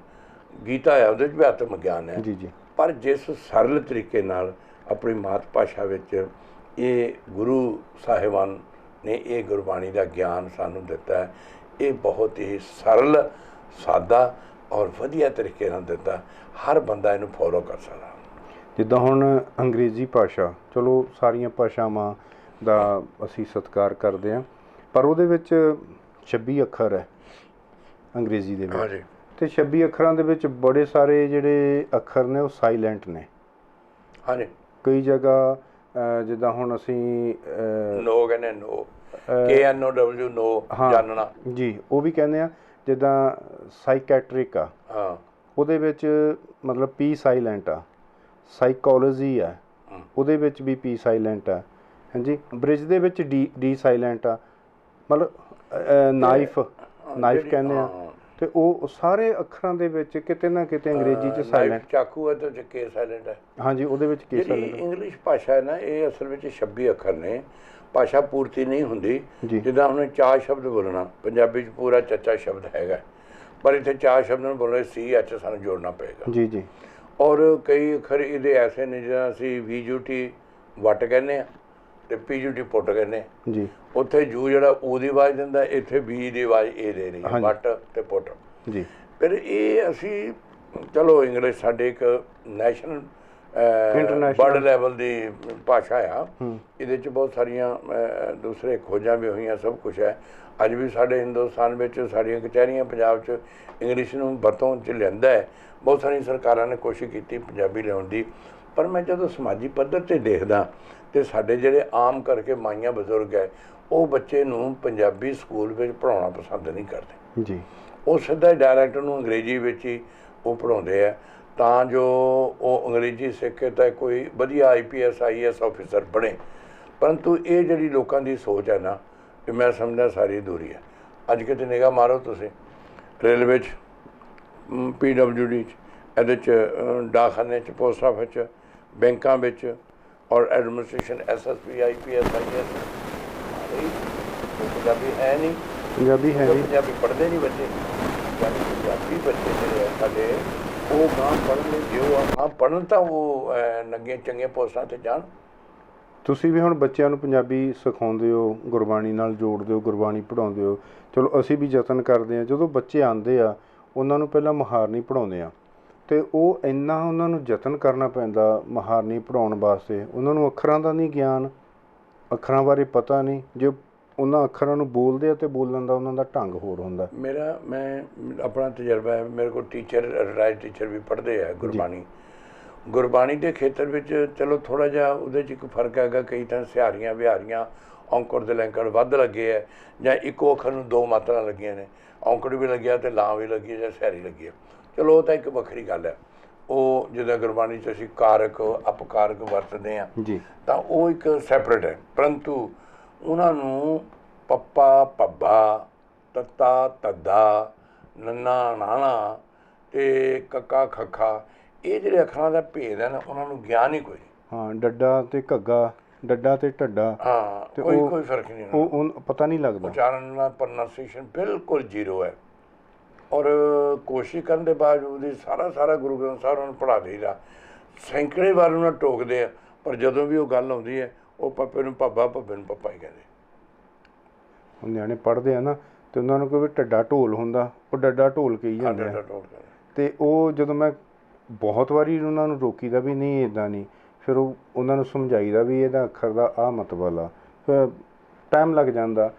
ਗੀਤਾ ਹੈ ਉਹਦੇ 'ਚ ਵੀ ਆਤਮਿਕ ਗਿਆਨ ਹੈ। ਜੀ ਜੀ। ਪਰ ਜਿਸ ਸਰਲ ਤਰੀਕੇ ਨਾਲ ਆਪਣੀ ਮਾਤ ਭਾਸ਼ਾ ਵਿੱਚ ਇਹ ਗੁਰੂ ਸਾਹਿਬਾਨ ਨੇ ਇਹ ਗੁਰਬਾਣੀ ਦਾ ਗਿਆਨ ਸਾਨੂੰ ਦਿੱਤਾ ਹੈ ਇਹ ਬਹੁਤ ਹੀ ਸਰਲ ਸਾਦਾ ਔਰ ਵਧੀਆ ਤਰੀਕੇ ਨਾਲ ਦਿੱਤਾ ਹਰ ਬੰਦਾ ਇਹਨੂੰ ਫੋਲੋ ਕਰ ਸਕਦਾ। ਜਿੱਦਾਂ ਹੁਣ ਅੰਗਰੇਜ਼ੀ ਭਾਸ਼ਾ ਚਲੋ ਸਾਰੀਆਂ ਭਾਸ਼ਾਵਾਂ ਦਾ ਅਸੀਂ ਸਤਿਕਾਰ ਕਰਦੇ ਆ ਪਰ ਉਹਦੇ ਵਿੱਚ 26 ਅੱਖਰ ਹੈ ਅੰਗਰੇਜ਼ੀ ਦੇ ਵਿੱਚ। ਹਾਂਜੀ। ਤੇ 26 ਅੱਖਰਾਂ ਦੇ ਵਿੱਚ ਬੜੇ ਸਾਰੇ ਜਿਹੜੇ ਅੱਖਰ ਨੇ ਉਹ ਸਾਇਲੈਂਟ ਨੇ। ਹਾਂਜੀ। ਕਈ ਜਗ੍ਹਾ ਜਿੱਦਾਂ ਹੁਣ ਅਸੀਂ ਨੋ ਕਹਿੰਦੇ ਨੋ। ਕੇ ਐਨ ਓ ਡਬਲਯੂ ਨੋ ਹਾਂ। ਜਾਣਨਾ ਜੀ ਉਹ ਵੀ ਕਹਿੰਦੇ ਆ ਜਿੱਦਾਂ ਸਾਈਕੈਟ੍ਰਿਕ ਆ ਹਾਂ ਉਹਦੇ ਵਿੱਚ ਮਤਲਬ ਪੀ ਸਾਇਲੈਂਟ ਆ ਸਾਈਕੋਲੋਜੀ ਆ। ਉਹਦੇ ਵਿੱਚ ਵੀ ਪੀ ਸਾਇਲੈਂਟ ਆ ਹਾਂਜੀ ਬ੍ਰਿਜ ਦੇ ਵਿੱਚ ਡੀ ਡੀ ਸਾਇਲੈਂਟ ਆ ਮਤਲਬ ਨਾਈਫ ਨਾਈਫ ਕਹਿੰਦੇ ਆ। ਤੇ ਉਹ ਸਾਰੇ ਅੱਖਰਾਂ ਦੇ ਵਿੱਚ ਕਿਤੇ ਨਾ ਕਿਤੇ ਅੰਗਰੇਜ਼ੀ ਚ ਸਾਇਲੈਂਟ ਚਾਕੂ ਹੈ ਤੇ ਚ ਕੇ ਸਾਇਲੈਂਟ ਹੈ। ਹਾਂਜੀ ਉਹਦੇ ਵਿੱਚ ਕੀ ਜਿਹੜੀ ਸਾਇਲੈਂਟ ਇੰਗਲਿਸ਼ ਭਾਸ਼ਾ ਹੈ ਨਾ ਇਹ ਅਸਲ ਵਿੱਚ 26 ਅੱਖਰ ਨੇ। ਭਾਸ਼ਾ ਪੂਰਤੀ ਨਹੀਂ ਹੁੰਦੀ। ਜਿੱਦਾਂ ਉਹਨੇ ਚਾਰ ਸ਼ਬਦ ਬੋਲਣਾ ਪੰਜਾਬੀ 'ਚ ਪੂਰਾ ਚੱਚਾ ਸ਼ਬਦ ਹੈਗਾ। ਪਰ ਇੱਥੇ ਚਾਰ ਸ਼ਬਦ ਨੂੰ ਬੋਲਣੇ ਸੀ ਐਚ ਸਾਨੂੰ ਜੋੜਨਾ ਪਏਗਾ। ਜੀ ਜੀ। ਔਰ ਕਈ ਅੱਖਰ ਇਹਦੇ ਐਸੇ ਨੇ ਜਿਹੜਾ ਅਸੀਂ ਵੀਯੂਟੀ ਵਟ ਕਹਿੰਦੇ ਆ। ਤੇ ਪੀਯੂਟੀ ਪੁੱਟ ਕਹਿੰਦੇ ਜੀ। ਉੱਥੇ ਜੂ ਜਿਹੜਾ ਊ ਦੀ ਆਵਾਜ਼ ਦਿੰਦਾ ਇੱਥੇ ਵੀ ਦੀ ਆਵਾਜ਼ ਇਹ ਦੇ ਰਹੀ ਹੈ। ਵਟ ਤੇ ਪੁੱਟ। ਜੀ। ਫਿਰ ਇਹ ਅਸੀਂ ਚਲੋ ਇੰਗਲਿਸ਼ ਸਾਡੇ ਇੱਕ ਨੈਸ਼ਨਲ। ਵਰਲਡ ਲੈਵਲ ਦੀ ਭਾਸ਼ਾ ਆ। ਇਹਦੇ ਚ ਬਹੁਤ ਸਾਰੀਆਂ ਦੂਸਰੇ ਖੋਜਾਂ ਵੀ ਹੋਈਆਂ ਸਭ ਕੁਝ ਹੈ। ਅੱਜ ਵੀ ਸਾਡੇ ਹਿੰਦੁਸਤਾਨ ਵਿੱਚ ਸਾਡੀਆਂ ਕਚਹਿਰੀਆਂ ਪੰਜਾਬ 'ਚ ਇੰਗਲਿਸ਼ ਨੂੰ ਵਰਤੋਂ 'ਚ ਲਿਆਂਦਾ ਹੈ। ਬਹੁਤ ਸਾਰੀਆਂ ਸਰਕਾਰਾਂ ਨੇ ਕੋਸ਼ਿਸ਼ ਕੀਤੀ ਪੰਜਾਬੀ ਲਿਆਉਣ ਦੀ। ਪਰ ਮੈਂ ਜਦੋਂ ਸਮਾਜੀ ਪੱਧਰ ਤੇ ਦੇਖਦਾ ਤੇ ਸਾਡੇ ਜਿਹੜੇ ਆਮ ਕਰਕੇ ਮਾਈਆਂ ਬਜ਼ੁਰਗ ਹੈ ਉਹ ਬੱਚੇ ਨੂੰ ਪੰਜਾਬੀ ਸਕੂਲ ਵਿੱਚ ਪੜਾਉਣਾ ਪਸੰਦ ਨਹੀਂ ਕਰਦੇ। ਜੀ। ਉਹ ਸਿੱਧਾ ਹੀ ਡਾਇਰੈਕਟ ਨੂੰ ਅੰਗਰੇਜ਼ੀ ਵਿੱਚ ਹੀ ਉਹ ਪੜਾਉਂਦੇ ਆ ਤਾਂ ਜੋ ਉਹ ਅੰਗਰੇਜ਼ੀ ਸਿੱਖ ਕੇ ਤਾਂ ਕੋਈ ਵਧੀਆ ਆਈਪੀਐਸ ਆਈਐਸ ਆਫੀਸਰ ਬਣੇ। ਪਰੰਤੂ ਇਹ ਜਿਹੜੀ ਲੋਕਾਂ ਦੀ ਸੋਚ ਹੈ ਨਾ ਇਹ ਮੈਂ ਸਮਝਦਾ ਸਾਰੀ ਅਧੂਰੀ ਹੈ ਅੱਜ ਕਿਤੇ ਨਿਗਾਹ ਮਾਰੋ ਤੁਸੀਂ ਰੇਲਵੇ 'ਚ ਪੀਡਬਲਯੂਡੀ 'ਚ ਇਹਦੇ 'ਚ ਡਾਕਖਾਨੇ 'ਚ ਪੋਸਟ ਆਫਿਸ 'ਚ ਬੈਂਕਾਂ ਵਿੱਚ ਔਰ administration SSP IPS IAS Punjabi ਹੈ ਨਹੀਂ। ਪੰਜਾਬੀ ਹੈ ਜੀ ਪੰਜਾਬੀ ਪੜ੍ਹਦੇ ਨਹੀਂ ਬੱਚੇ। ਪੰਜਾਬੀ ਬੱਚੇ ਜਿਹੜੇ ਆ ਸਾਡੇ ਉਹ ਗਾਂ ਪੜ੍ਹਨ ਲਈ ਜਿਉ ਆ। ਪੜ੍ਹਨ ਤਾਂ ਉਹ ਅਹ, ਨੰਗੀਆਂ ਚੰਗੀਆਂ ਪੋਸਟਾਂ ਤੇ ਜਾਣ। ਤੁਸੀਂ ਵੀ ਹੁਣ ਬੱਚਿਆਂ ਨੂੰ ਪੰਜਾਬੀ ਸਿਖਾਉਂਦੇ ਹੋ ਗੁਰਬਾਣੀ ਨਾਲ ਜੋੜਦੇ ਹੋ ਗੁਰਬਾਣੀ ਪੜਾਉਂਦੇ ਹੋ। ਚਲੋ ਅਸੀਂ ਵੀ ਯਤਨ ਕਰਦੇ ਹਾਂ। ਜਦੋਂ ਬੱਚੇ ਆਉਂਦੇ ਆ ਉਹਨਾਂ ਨੂੰ ਪਹਿਲਾਂ ਮਹਾਰਨੀ ਪੜਾਉਂਦੇ ਆ। ਤੇ ਉਹ ਇੰਨਾ ਉਹਨਾਂ ਨੂੰ ਯਤਨ ਕਰਨਾ ਪੈਂਦਾ ਮਹਾਰਨੀ ਪੜਾਉਣ ਵਾਸਤੇ ਉਹਨਾਂ ਨੂੰ ਅੱਖਰਾਂ ਦਾ ਨਹੀਂ ਗਿਆਨ ਅੱਖਰਾਂ ਬਾਰੇ ਪਤਾ ਨਹੀਂ ਜੇ ਉਹਨਾਂ ਅੱਖਰਾਂ ਨੂੰ ਬੋਲਦੇ ਆ ਤੇ ਬੋਲਣ ਦਾ ਉਹਨਾਂ ਦਾ ਢੰਗ ਹੋਰ ਹੁੰਦਾ। ਮੇਰਾ ਮੈਂ ਆਪਣਾ ਤਜਰਬਾ ਹੈ ਮੇਰੇ ਕੋਲ ਟੀਚਰ ਰਿਟਾਇਰਡ ਟੀਚਰ ਵੀ ਪੜ੍ਹਦੇ ਆ ਗੁਰਬਾਣੀ। ਗੁਰਬਾਣੀ ਦੇ ਖੇਤਰ ਵਿੱਚ ਚਲੋ ਥੋੜਾ ਜਿਹਾ ਉਹਦੇ 'ਚ ਇੱਕ ਫ਼ਰਕ ਹੈਗਾ ਕਈ ਤਾਂ ਸਿਹਾਰੀਆਂ ਵਿਹਾਰੀਆਂ ਔਂਕੜ ਦੇ ਲੈਂਕੜ ਵੱਧ ਲੱਗੇ ਆ ਜਾਂ ਇੱਕੋ ਅੱਖਰ ਨੂੰ ਦੋ ਮਾਤਰਾ ਲੱਗੀਆਂ ਨੇ ਔਂਕੜ ਵੀ ਲੱਗਿਆ ਤੇ ਲਾਂ ਵੀ ਲੱਗੀ ਜਾਂ ਸਿਹਾਰੀ ਲੱਗੀ ਚਲੋ ਉਹ ਤਾਂ ਇੱਕ ਵੱਖਰੀ ਗੱਲ ਹੈ। ਉਹ ਜਿੱਦਾਂ ਗੁਰਬਾਣੀ 'ਚ ਅਸੀਂ ਕਾਰਕ ਅਪਕਾਰਕ ਵਰਤਦੇ ਆ ਜੀ। ਤਾਂ ਉਹ ਇੱਕ ਸੈਪਰੇਟ ਹੈ। ਪਰੰਤੂ ਉਹਨਾਂ ਨੂੰ ਪੱਪਾ ਪੱਬਾ ਤੱਤਾ ਤੱਦਾ ਨੰਨਾ ਨਾਣਾ ਤੇ ਕੱਕਾ ਖੱਖਾ ਇਹ ਜਿਹੜੇ ਅੱਖਰਾਂ ਦਾ ਭੇਦ ਹੈ ਨਾ ਉਹਨਾਂ ਨੂੰ ਗਿਆਨ ਹੀ ਕੋਈ। ਹਾਂ ਡੱਡਾ ਤੇ ਘੱਗਾ ਡੱਡਾ ਤੇ ਢੱਡਾ ਹਾਂ ਕੋਈ ਕੋਈ ਫ਼ਰਕ ਨਹੀਂ ਉਹ ਪਤਾ ਨਹੀਂ ਲੱਗਦਾ। ਉਚਾਰਨ ਦਾ ਪ੍ਰੋਨਾਂਸੀਏਸ਼ਨ ਬਿਲਕੁਲ ਜ਼ੀਰੋ ਹੈ। ਔਰ ਕੋਸ਼ਿਸ਼ ਕਰਨ ਦੇ ਬਾਵਜੂਦ ਵੀ ਸਾਰਾ ਸਾਰਾ ਗੁਰੂ ਗ੍ਰੰਥ ਸਾਹਿਬ ਉਹਨਾਂ ਨੂੰ ਪੜ੍ਹਾ ਦੇਈਦਾ। ਸੈਂਕੜੇ ਵਾਰ ਉਹਨਾਂ ਟੋਕਦੇ ਆ ਪਰ ਜਦੋਂ ਵੀ ਉਹ ਗੱਲ ਆਉਂਦੀ ਹੈ ਉਹ ਪੱਪੇ ਨੂੰ ਪੱਬਾ ਪੱਬੇ ਨੂੰ ਪੱਪਾ ਹੀ ਕਹਿੰਦੇ। ਹੁਣ ਨਿਆਣੇ ਪੜ੍ਹਦੇ ਆ ਨਾ ਤੇ ਉਹਨਾਂ ਨੂੰ ਕੋਈ ਵੀ ਢੱਡਾ ਢੋਲ ਹੁੰਦਾ ਉਹ ਡੱਡਾ ਢੋਲ ਕਹੀ ਜਾਂਦੇ ਆਡਾ ਆ ਤੇ ਉਹ ਜਦੋਂ ਮੈਂ ਬਹੁਤ ਵਾਰੀ ਉਹਨਾਂ ਨੂੰ ਰੋਕੀਦਾ ਵੀ ਨਹੀਂ ਇਦਾਂ ਨਹੀਂ ਫਿਰ ਉਹ ਉਹਨਾਂ ਨੂੰ ਸਮਝਾਈਦਾ ਵੀ ਇਹਦਾ ਅੱਖਰ ਦਾ ਆ ਮਤਲਬ ਆ। ਫਿਰ ਟਾਈਮ ਲੱਗ ਜਾਂਦਾ।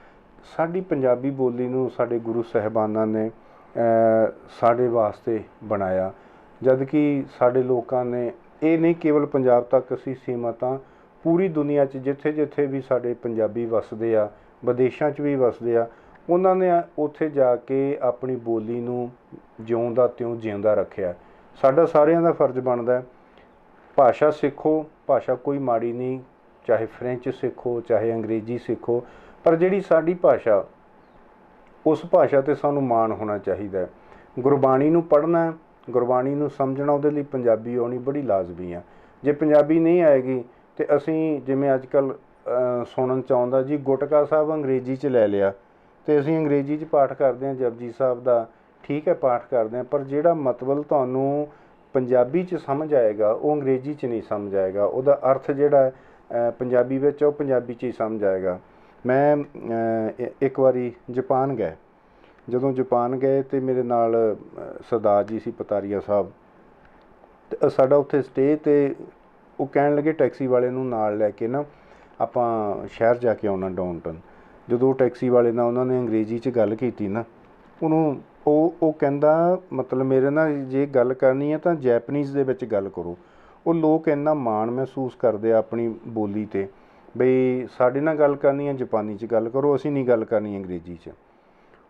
ਸਾਡੀ ਪੰਜਾਬੀ ਬੋਲੀ ਨੂੰ ਸਾਡੇ ਗੁਰੂ ਸਾਹਿਬਾਨਾਂ ਨੇ ਸਾਡੇ ਵਾਸਤੇ ਬਣਾਇਆ। ਜਦ ਕਿ ਸਾਡੇ ਲੋਕਾਂ ਨੇ ਇਹ ਨਹੀਂ ਕੇਵਲ ਪੰਜਾਬ ਤੱਕ ਅਸੀਂ ਸੀਮਤ ਹਾਂ, ਪੂਰੀ ਦੁਨੀਆ 'ਚ ਜਿੱਥੇ ਜਿੱਥੇ ਵੀ ਸਾਡੇ ਪੰਜਾਬੀ ਵਸਦੇ ਆ, ਵਿਦੇਸ਼ਾਂ 'ਚ ਵੀ ਵਸਦੇ ਆ, ਉਹਨਾਂ ਨੇ ਉੱਥੇ ਜਾ ਕੇ ਆਪਣੀ ਬੋਲੀ ਨੂੰ ਜਿਉਂਦਾ ਤਿਉਂ ਜਿਉਂਦਾ ਰੱਖਿਆ। ਸਾਡਾ ਸਾਰਿਆਂ ਦਾ ਫਰਜ਼ ਬਣਦਾ ਭਾਸ਼ਾ ਸਿੱਖੋ, ਭਾਸ਼ਾ ਕੋਈ ਮਾੜੀ ਨਹੀਂ, ਚਾਹੇ ਫ੍ਰੈਂਚ ਸਿੱਖੋ, ਚਾਹੇ ਅੰਗਰੇਜ਼ੀ ਸਿੱਖੋ, ਪਰ ਜਿਹੜੀ ਸਾਡੀ ਭਾਸ਼ਾ ਉਸ ਭਾਸ਼ਾ ਤੇ ਸਾਨੂੰ ਮਾਣ ਹੋਣਾ ਚਾਹੀਦਾ ਹੈ। ਗੁਰਬਾਣੀ ਨੂੰ ਪੜ੍ਹਨਾ ਗੁਰਬਾਣੀ ਨੂੰ ਸਮਝਣਾ ਉਹਦੇ ਲਈ ਪੰਜਾਬੀ ਆਉਣੀ ਬੜੀ ਲਾਜ਼ਮੀ ਆ ਜੇ ਪੰਜਾਬੀ ਨਹੀਂ ਆਏਗੀ ਤੇ ਅਸੀਂ ਜਿਵੇਂ ਅੱਜ ਕੱਲ ਸੁਣਨ ਚ ਆਉਂਦਾ ਜੀ, ਗੁਟਕਾ ਸਾਹਿਬ ਅੰਗਰੇਜ਼ੀ ਚ ਲੈ ਲਿਆ। ਤੇ ਅਸੀਂ ਅੰਗਰੇਜ਼ੀ ਚ ਪਾਠ ਕਰਦੇ ਹਾਂ, ਜਪਜੀ ਸਾਹਿਬ ਦਾ ਠੀਕ ਹੈ ਪਾਠ ਕਰਦੇ ਹਾਂ, ਪਰ ਜਿਹੜਾ ਮਤਲਬ ਤੁਹਾਨੂੰ ਪੰਜਾਬੀ ਚ ਸਮਝ ਆਏਗਾ, ਉਹ ਅੰਗਰੇਜ਼ੀ ਚ ਨਹੀਂ ਸਮਝ ਆਏਗਾ। ਉਹਦਾ ਅਰਥ ਜਿਹੜਾ ਪੰਜਾਬੀ ਵਿੱਚ, ਉਹ ਪੰਜਾਬੀ ਚ ਹੀ ਸਮਝ ਆਏਗਾ। ਮੈਂ ਇੱਕ ਵਾਰੀ ਜਾਪਾਨ ਗਏ। ਜਦੋਂ ਜਾਪਾਨ ਗਏ ਤੇ ਮੇਰੇ ਨਾਲ ਸਰਦਾਰ ਜੀ ਸੀ ਪਤਾਰੀਆ ਸਾਹਿਬ। ਤੇ ਸਾਡਾ ਉੱਥੇ ਸਟੇ ਤੇ ਉਹ ਕਹਿਣ ਲੱਗੇ ਟੈਕਸੀ ਵਾਲੇ ਨੂੰ ਨਾਲ ਲੈ ਕੇ ਨਾ ਆਪਾਂ ਸ਼ਹਿਰ ਜਾ ਕੇ ਆਉਣਾ ਡਾਊਨਟਨ ਜਦੋਂ ਟੈਕਸੀ ਵਾਲੇ ਨਾਲ ਉਹਨਾਂ ਨੇ ਅੰਗਰੇਜ਼ੀ 'ਚ ਗੱਲ ਕੀਤੀ ਨਾ, ਉਹਨੂੰ ਉਹ ਉਹ ਕਹਿੰਦਾ, ਮਤਲਬ ਮੇਰੇ ਨਾਲ ਜੇ ਗੱਲ ਕਰਨੀ ਹੈ ਤਾਂ ਜੈਪਨੀਜ਼ ਦੇ ਵਿੱਚ ਗੱਲ ਕਰੋ। ਉਹ ਲੋਕ ਇੰਨਾ ਮਾਣ ਮਹਿਸੂਸ ਕਰਦੇ ਆ ਆਪਣੀ ਬੋਲੀ ਤੇ। ਬਈ ਸਾਡੇ ਨਾਲ ਗੱਲ ਕਰਨੀ ਹੈ ਜਾਪਾਨੀ 'ਚ ਗੱਲ ਕਰੋ ਅਸੀਂ ਨਹੀਂ ਗੱਲ ਕਰਨੀ ਅੰਗਰੇਜ਼ੀ 'ਚ।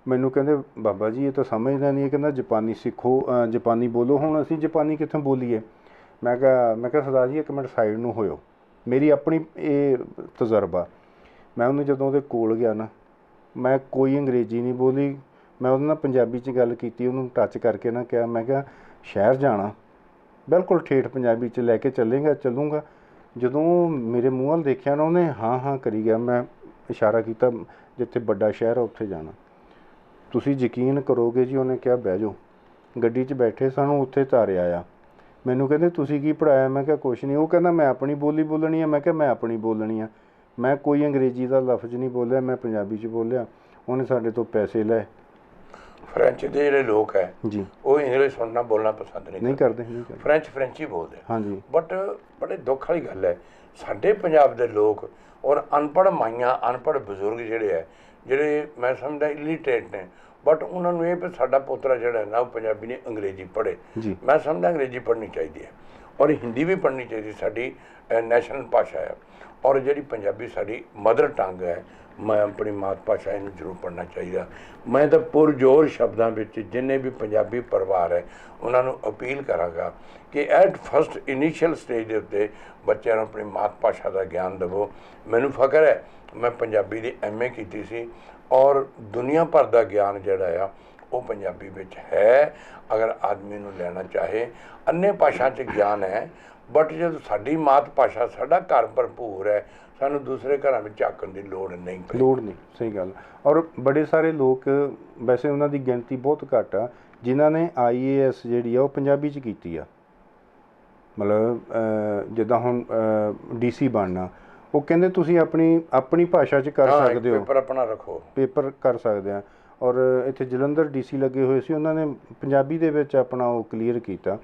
ਮੈਨੂੰ ਕਹਿੰਦੇ ਬਾਬਾ ਜੀ ਇਹ ਤਾਂ ਸਮਝਦਾ ਨਹੀਂ ਕਹਿੰਦਾ ਜਾਪਾਨੀ ਸਿੱਖੋ ਅ, ਜਾਪਾਨੀ ਬੋਲੋ ਹੁਣ ਅਸੀਂ ਜਾਪਾਨੀ ਕਿੱਥੋਂ ਬੋਲੀਏ? ਮੈਂ ਕਿਹਾ ਮੈਂ ਕਿਹਾ ਸਰਦਾਰ ਜੀ ਇੱਕ ਮਿੰਟ ਸਾਈਡ ਨੂੰ ਹੋਇਓ। ਮੇਰੀ ਆਪਣੀ ਇਹ ਤਜਰਬਾ। ਮੈਂ ਉਹਨੂੰ ਜਦੋਂ ਉਹਦੇ ਕੋਲ ਗਿਆ ਨਾ ਮੈਂ ਕੋਈ ਅੰਗਰੇਜ਼ੀ ਨਹੀਂ ਬੋਲੀ। ਮੈਂ ਉਹਦੇ ਨਾਲ ਪੰਜਾਬੀ 'ਚ ਗੱਲ ਕੀਤੀ ਉਹਨੂੰ ਟੱਚ ਕਰਕੇ ਨਾ ਕਿਹਾ ਮੈਂ ਕਿਹਾ ਸ਼ਹਿਰ ਜਾਣਾ। ਬਿਲਕੁਲ ਠੇਠ ਪੰਜਾਬੀ 'ਚ ਲੈ ਕੇ ਚੱਲੇਗਾ ਚੱਲੂਗਾ। ਜਦੋਂ ਮੇਰੇ ਮੂੰਹ ਵੱਲ ਦੇਖਿਆ ਨਾ ਉਹਨੇ, ਹਾਂ ਹਾਂ ਕਰੀ ਗਿਆ, ਮੈਂ ਇਸ਼ਾਰਾ ਕੀਤਾ ਜਿੱਥੇ ਵੱਡਾ ਸ਼ਹਿਰ ਆ, ਉੱਥੇ ਜਾਣਾ। ਤੁਸੀਂ ਯਕੀਨ ਕਰੋਗੇ ਜੀ, ਉਹਨੇ ਕਿਹਾ, ਬਹਿ ਜਾਓ। ਗੱਡੀ 'ਚ ਬੈਠੇ ਸਾਨੂੰ ਉੱਥੇ ਤਾਰਿਆ ਆ ਮੈਨੂੰ ਕਹਿੰਦੇ, ਤੁਸੀਂ ਕੀ ਪੜਾਇਆ ਮੈਂ ਕਿਹਾ, ਕੁਛ ਨਹੀਂ। ਉਹ ਕਹਿੰਦਾ, ਮੈਂ ਆਪਣੀ ਬੋਲੀ ਬੋਲਣੀ ਆ। ਮੈਂ ਕਿਹਾ, ਮੈਂ ਆਪਣੀ ਬੋਲਣੀ ਆ। ਮੈਂ ਕੋਈ ਅੰਗਰੇਜ਼ੀ ਦਾ ਲਫ਼ਜ਼ ਨਹੀਂ ਬੋਲਿਆ, ਮੈਂ ਪੰਜਾਬੀ 'ਚ ਬੋਲਿਆ। ਉਹਨੇ ਸਾਡੇ ਤੋਂ ਪੈਸੇ ਲਏ। ਫ੍ਰੈਂਚ ਦੇ ਜਿਹੜੇ ਲੋਕ ਹੈ ਜੀ। ਉਹ ਇੰਗਲਿਸ਼ ਸੁਣਨਾ ਬੋਲਣਾ ਪਸੰਦ ਨਹੀਂ ਨਹੀਂ ਕਰਦੇ ਕਰਦੇ ਨਹੀਂ ਕਰਦੇ। ਫ੍ਰੈਂਚ ਫ੍ਰੈਂਚ ਹੀ ਬੋਲਦੇ ਹਾਂਜੀ। ਬਟ ਬੜੇ ਦੁੱਖ ਵਾਲੀ ਗੱਲ ਹੈ ਸਾਡੇ ਪੰਜਾਬ ਦੇ ਲੋਕ ਔਰ ਅਨਪੜ੍ਹ ਮਾਈਆਂ ਅਨਪੜ੍ਹ ਬਜ਼ੁਰਗ ਜਿਹੜੇ ਹੈ ਜਿਹੜੇ ਮੈਂ ਸਮਝਦਾ ਇਲੀਟਰੇਟ ਨੇ ਬਟ ਉਹਨਾਂ ਨੂੰ ਇਹ ਵੀ ਸਾਡਾ ਪੋਤਰਾ ਜਿਹੜਾ ਹੈ ਨਾ ਉਹ ਪੰਜਾਬੀ ਨੇ ਅੰਗਰੇਜ਼ੀ ਪੜ੍ਹੇ। ਮੈਂ ਸਮਝਦਾ ਅੰਗਰੇਜ਼ੀ ਪੜ੍ਹਨੀ ਚਾਹੀਦੀ ਹੈ ਔਰ ਹਿੰਦੀ ਵੀ ਪੜ੍ਹਨੀ ਚਾਹੀਦੀ ਸਾਡੀ ਨੈਸ਼ਨਲ ਭਾਸ਼ਾ ਹੈ। ਔਰ ਜਿਹੜੀ ਪੰਜਾਬੀ ਸਾਡੀ ਮਦਰ ਟੰਗ ਹੈ ਮੈਂ ਆਪਣੀ ਮਾਤ ਭਾਸ਼ਾ ਇਹਨੂੰ ਜ਼ਰੂਰ ਪੜ੍ਹਨਾ ਚਾਹੀਦਾ। ਮੈਂ ਤਾਂ ਪੁਰਜੋਰ ਸ਼ਬਦਾਂ ਵਿੱਚ ਜਿੰਨੇ ਵੀ ਪੰਜਾਬੀ ਪਰਿਵਾਰ ਹੈ, ਉਹਨਾਂ ਨੂੰ ਅਪੀਲ ਕਰਾਂਗਾ ਕਿ ਐਟ ਫਸਟ ਇਨੀਸ਼ੀਅਲ ਸਟੇਜ ਦੇ ਉੱਤੇ ਬੱਚਿਆਂ ਨੂੰ ਆਪਣੀ ਮਾਤ ਭਾਸ਼ਾ ਦਾ ਗਿਆਨ ਦਿਵੋ। ਮੈਨੂੰ ਫਖਰ ਹੈ, ਮੈਂ ਪੰਜਾਬੀ ਦੀ ਐਮਏ ਕੀਤੀ ਸੀ ਔਰ ਦੁਨੀਆ ਭਰ ਦਾ ਗਿਆਨ ਜਿਹੜਾ ਆ, ਉਹ ਪੰਜਾਬੀ ਵਿੱਚ ਹੈ। ਅਗਰ ਆਦਮੀ ਨੂੰ ਲੈਣਾ ਚਾਹੇ ਅੰਨੇ ਭਾਸ਼ਾ 'ਚ ਗਿਆਨ ਹੈ, ਬਟ ਜਦੋਂ ਸਾਡੀ ਮਾਤ ਭਾਸ਼ਾ ਸਾਡਾ ਘਰ ਭਰਪੂਰ ਹੈ ਸਾਨੂੰ ਦੂਸਰੇ ਘਰਾਂ ਵਿੱਚ ਝਾਕਣ ਦੀ ਲੋੜ ਨਹੀਂ ਪਈ। ਲੋੜ ਨਹੀਂ ਸਹੀ ਗੱਲ। ਔਰ ਬੜੇ ਸਾਰੇ ਲੋਕ ਵੈਸੇ ਉਹਨਾਂ ਦੀ ਗਿਣਤੀ ਬਹੁਤ ਘੱਟ ਆ ਜਿਨ੍ਹਾਂ ਨੇ ਆਈਏਐਸ ਜਿਹੜੀ ਆ ਉਹ ਪੰਜਾਬੀ ਚ ਕੀਤੀ ਆ। ਮਤਲਬ ਜਿੱਦਾਂ ਹੁਣ ਡੀਸੀ ਬਣਨਾ ਉਹ ਕਹਿੰਦੇ ਤੁਸੀਂ ਆਪਣੀ ਆਪਣੀ ਭਾਸ਼ਾ ਚ ਕਰ ਸਕਦੇ ਹੋ। ਪੇਪਰ ਆਪਣਾ ਰੱਖੋ। ਪੇਪਰ ਕਰ ਸਕਦੇ ਆ। ਔਰ ਇੱਥੇ ਜਲੰਧਰ ਡੀਸੀ ਲੱਗੇ ਹੋਏ ਸੀ ਉਹਨਾਂ ਨੇ ਪੰਜਾਬੀ ਦੇ ਵਿੱਚ ਆਪਣਾ ਉਹ ਕਲੀਅਰ ਕੀਤਾ।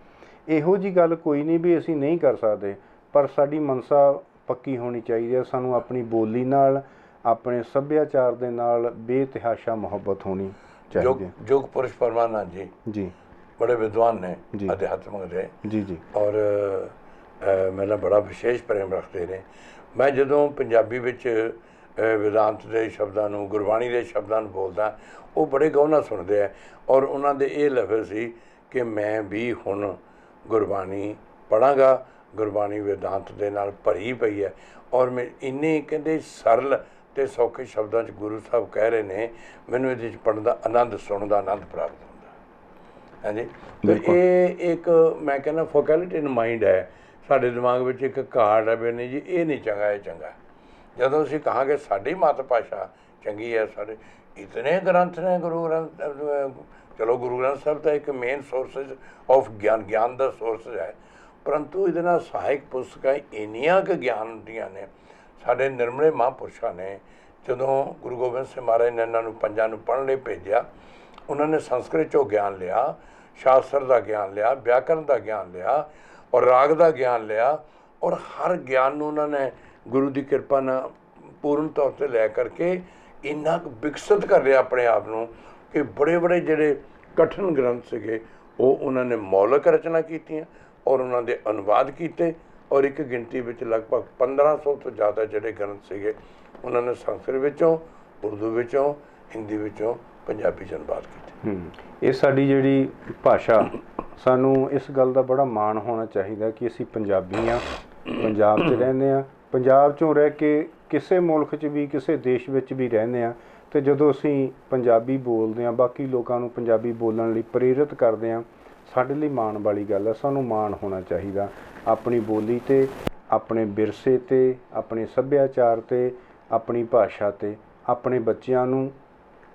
ਇਹੋ ਜੀ ਗੱਲ ਕੋਈ ਨਹੀਂ ਵੀ ਅਸੀਂ ਨਹੀਂ ਕਰ ਸਕਦੇ ਪਰ ਸਾਡੀ ਮਨਸਾ ਪੱਕੀ ਹੋਣੀ ਚਾਹੀਦੀ ਹੈ। ਸਾਨੂੰ ਆਪਣੀ ਬੋਲੀ ਨਾਲ ਆਪਣੇ ਸੱਭਿਆਚਾਰ ਦੇ ਨਾਲ ਬੇਤਹਾਸ਼ਾ ਮੁਹੱਬਤ ਹੋਣੀ ਚਾਹੀਦੀ ਹੈ। ਜੋਗ ਪੁਰਸ਼ ਪਰਮਾਨੰਦ ਜੀ ਜੀ। ਬੜੇ ਵਿਦਵਾਨ ਨੇ। ਅਧਿਆਤਮਕ ਦੇ ਜੀ ਜੀ। ਔਰ ਮੇਰੇ ਬੜਾ ਵਿਸ਼ੇਸ਼ ਪ੍ਰੇਮ ਰੱਖਦੇ ਨੇ। ਮੈਂ ਜਦੋਂ ਪੰਜਾਬੀ ਵਿੱਚ ਵਿਦਾਂਤ ਦੇ ਸ਼ਬਦਾਂ ਨੂੰ ਗੁਰਬਾਣੀ ਦੇ ਸ਼ਬਦਾਂ ਨੂੰ ਬੋਲਦਾ ਉਹ ਬੜੇ ਗੌਰ ਨਾਲ ਸੁਣਦੇ ਆ। ਔਰ ਉਹਨਾਂ ਦੇ ਇਹ ਲਫ਼ਜ਼ ਸੀ ਕਿ ਮੈਂ ਵੀ ਹੁਣ ਗੁਰਬਾਣੀ ਪੜਾਂਗਾ ਗੁਰਬਾਣੀ ਵਿਦਾਂਤ ਦੇ ਨਾਲ ਭਰੀ ਪਈ ਹੈ। ਔਰ ਮੈਂ ਇੰਨੇ ਕਹਿੰਦੇ ਸਰਲ ਤੇ ਸੌਖੇ ਸ਼ਬਦਾਂ 'ਚ ਗੁਰੂ ਸਾਹਿਬ ਕਹਿ ਰਹੇ ਨੇ ਮੈਨੂੰ ਇਹਦੇ 'ਚ ਪੜਨ ਦਾ ਆਨੰਦ ਸੁਣਨ ਦਾ ਆਨੰਦ ਪ੍ਰਾਪਤ ਹੁੰਦਾ। ਹਾਂਜੀ? ਤੇ। ਇਹ ਇੱਕ ਮੈਂ ਕਹਿੰਦਾ ਫੋਕੈਲਿਟੀ ਇਨ ਮਾਈਂਡ ਹੈ। ਸਾਡੇ ਦਿਮਾਗ ਵਿੱਚ ਇੱਕ ਘਾਟ ਹੈ ਨਹੀਂ ਜੀ ਇਹ ਨਹੀਂ ਚੰਗਾ ਇਹ ਚੰਗਾ। ਜਦੋਂ ਅਸੀਂ ਕਹਾਂਗੇ ਸਾਡੀ ਮਾਤ ਭਾਸ਼ਾ ਚੰਗੀ ਹੈ ਸਾਡੇ ਇਤਨੇ ਗ੍ਰੰਥ ਨੇ ਗੁਰੂ ਗ੍ਰੰਥ ਚਲੋ ਗੁਰੂ ਗ੍ਰੰਥ ਸਾਹਿਬ ਤਾਂ ਇੱਕ ਮੇਨ ਸੋਰਸਸ ਆਫ ਗਿਆਨ ਗਿਆਨ ਦਾ ਸੋਰਸ ਹੈ। ਪਰੰਤੂ ਇਹਦੇ ਨਾਲ ਸਹਾਇਕ ਪੁਸਤਕਾਂ ਇੰਨੀਆਂ ਕੁ ਗਿਆਨ ਦੀਆਂ ਨੇ, ਸਾਡੇ ਨਿਰਮਲੇ ਮਹਾਂਪੁਰਸ਼ਾਂ ਨੇ ਜਦੋਂ ਗੁਰੂ ਗੋਬਿੰਦ ਸਿੰਘ ਮਹਾਰਾਜ ਨੇ ਇਹਨਾਂ ਨੂੰ ਪੰਜਾਂ ਨੂੰ ਪੜ੍ਹਨ ਲਈ ਭੇਜਿਆ, ਉਹਨਾਂ ਨੇ ਸੰਸਕ੍ਰਿਤ ਚੋਂ ਗਿਆਨ ਲਿਆ, ਸ਼ਾਸਤਰ ਦਾ ਗਿਆਨ ਲਿਆ, ਵਿਆਕਰਨ ਦਾ ਗਿਆਨ ਲਿਆ ਔਰ ਰਾਗ ਦਾ ਗਿਆਨ ਲਿਆ ਔਰ ਹਰ ਗਿਆਨ ਨੂੰ ਉਹਨਾਂ ਨੇ ਗੁਰੂ ਦੀ ਕਿਰਪਾ ਨਾਲ ਪੂਰਨ ਤੌਰ ਤੇ ਲੈ ਕਰਕੇ ਇੰਨਾ ਕੁ ਵਿਕਸਿਤ ਕਰ ਲਿਆ ਆਪਣੇ ਆਪ ਨੂੰ ਕਿ ਬੜੇ ਬੜੇ ਜਿਹੜੇ ਕਠਿਨ ਗ੍ਰੰਥ ਸੀਗੇ, ਉਹ ਉਹਨਾਂ ਨੇ ਮੌਲਿਕ ਰਚਨਾ ਕੀਤੀਆਂ ਔਰ ਉਹਨਾਂ ਦੇ ਅਨੁਵਾਦ ਕੀਤੇ ਔਰ ਇੱਕ ਗਿਣਤੀ ਵਿੱਚ ਲਗਭਗ 1500 ਤੋਂ ਜ਼ਿਆਦਾ ਜਿਹੜੇ ਗ੍ਰੰਥ ਸੀਗੇ, ਉਹਨਾਂ ਨੇ ਸੰਸਕ੍ਰਿਤ ਵਿੱਚੋਂ, ਉਰਦੂ ਵਿੱਚੋਂ, ਹਿੰਦੀ ਵਿੱਚੋਂ ਪੰਜਾਬੀ ਚ ਅਨੁਵਾਦ ਕੀਤੇ। ਇਹ ਸਾਡੀ ਜਿਹੜੀ ਭਾਸ਼ਾ, ਸਾਨੂੰ ਇਸ ਗੱਲ ਦਾ ਬੜਾ ਮਾਣ ਹੋਣਾ ਚਾਹੀਦਾ ਕਿ ਅਸੀਂ ਪੰਜਾਬੀ ਹਾਂ, ਪੰਜਾਬ 'ਚ ਰਹਿੰਦੇ ਹਾਂ। ਪੰਜਾਬ 'ਚੋਂ ਰਹਿ ਕੇ ਕਿਸੇ ਮੁਲਕ 'ਚ ਵੀ, ਕਿਸੇ ਦੇਸ਼ ਵਿੱਚ ਵੀ ਰਹਿੰਦੇ ਹਾਂ ਤੇ ਜਦੋਂ ਅਸੀਂ ਪੰਜਾਬੀ ਬੋਲਦੇ ਹਾਂ, ਬਾਕੀ ਲੋਕਾਂ ਨੂੰ ਪੰਜਾਬੀ ਬੋਲਣ ਲਈ ਪ੍ਰੇਰਿਤ ਕਰਦੇ ਹਾਂ ਸਾਡੇ ਲਈ ਮਾਣ ਵਾਲੀ ਗੱਲ ਹੈ ਸਾਨੂੰ ਮਾਣ ਹੋਣਾ ਚਾਹੀਦਾ। ਆਪਣੀ ਬੋਲੀ ਤੇ ਆਪਣੇ ਵਿਰਸੇ ਤੇ ਆਪਣੇ ਸੱਭਿਆਚਾਰ ਤੇ ਆਪਣੀ ਭਾਸ਼ਾ ਤੇ ਆਪਣੇ ਬੱਚਿਆਂ ਨੂੰ